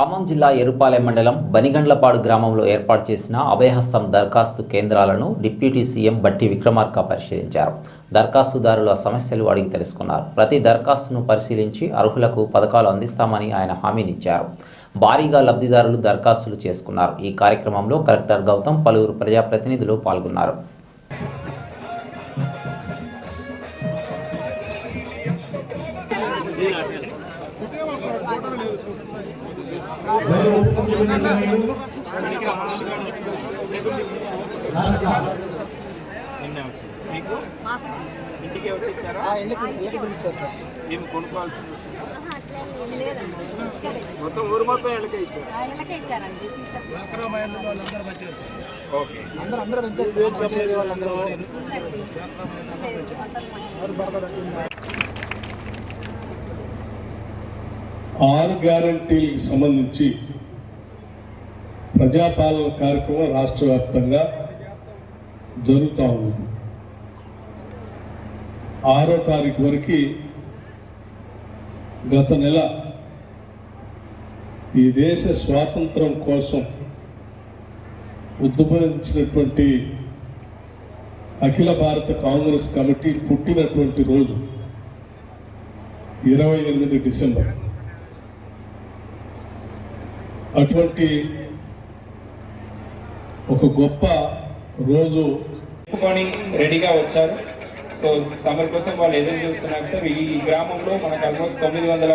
ఖమ్మం జిల్లా ఎరుపాలెం మండలం బనిగండ్లపాడు గ్రామంలో ఏర్పాటు చేసిన అభయహస్తం దరఖాస్తు కేంద్రాలను డిప్యూటీ సీఎం బట్టి విక్రమార్క పరిశీలించారు. దరఖాస్తుదారుల సమస్యలు అడిగి తెలుసుకున్నారు. ప్రతి దరఖాస్తును పరిశీలించి అర్హులకు పథకాలు అందిస్తామని ఆయన హామీనిచ్చారు. భారీగా లబ్ధిదారులు దరఖాస్తులు చేసుకున్నారు. ఈ కార్యక్రమంలో కలెక్టర్ గౌతమ్ పలువురు ప్రజాప్రతినిధులు పాల్గొన్నారు. మీకు ఇంటికే వచ్చి ఇచ్చారా మేము కొనుక్కోవాల్సింది మొత్తం ఊరు మొత్తం ఎళ్ళకే ఇచ్చారు ఓకే ఇచ్చారండి టీచర్స్ ఆరు గ్యారంటీలకు సంబంధించి ప్రజాపాలన కార్యక్రమం రాష్ట్ర వ్యాప్తంగా జరుగుతూ ఉంది ఆరో తారీఖు వరకు గత నెల ఈ దేశ స్వాతంత్రం కోసం ఉద్భవించినటువంటి అఖిల భారత కాంగ్రెస్ కమిటీ పుట్టినటువంటి రోజు ఇరవై ఎనిమిది డిసెంబర్. అటువంటి ఒక గొప్ప రోజు చెప్పుకొని రెడీగా వచ్చారు. సో తమరి కోసం వాళ్ళు ఎదురు చూస్తున్నారు సార్. ఈ గ్రామంలో మనకు ఆల్మోస్ట్ తొమ్మిది వందల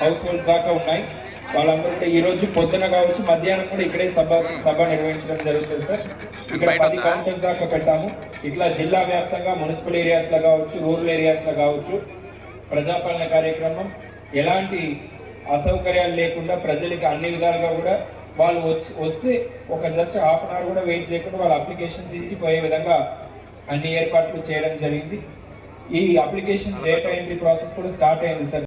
హౌస్ హోల్డ్స్ దాకా ఉన్నాయి. వాళ్ళందరూ కూడా ఈ రోజు పొద్దున కావచ్చు మధ్యాహ్నం కూడా ఇక్కడే సభ సభ నిర్వహించడం జరుగుతుంది సార్. ఇక్కడ పది కౌంటర్స్ దాకా పెట్టాము. ఇట్లా జిల్లా వ్యాప్తంగా మున్సిపల్ ఏరియాస్లో కావచ్చు రూరల్ ఏరియాస్లో కావచ్చు ప్రజాపాలన కార్యక్రమం ఎలాంటి అసౌకర్యాలు లేకుండా ప్రజలకి అన్ని విధాలుగా కూడా వాళ్ళు వచ్చి వస్తే ఒక జస్ట్ హాఫ్ అన్ అవర్ కూడా వెయిట్ చేయకుండా వాళ్ళ అప్లికేషన్స్ ఇచ్చి పోయే విధంగా అన్ని ఏర్పాట్లు చేయడం జరిగింది. ఈ అప్లికేషన్స్ డేటా ఎంట్రీ ప్రాసెస్ కూడా స్టార్ట్ అయింది సార్.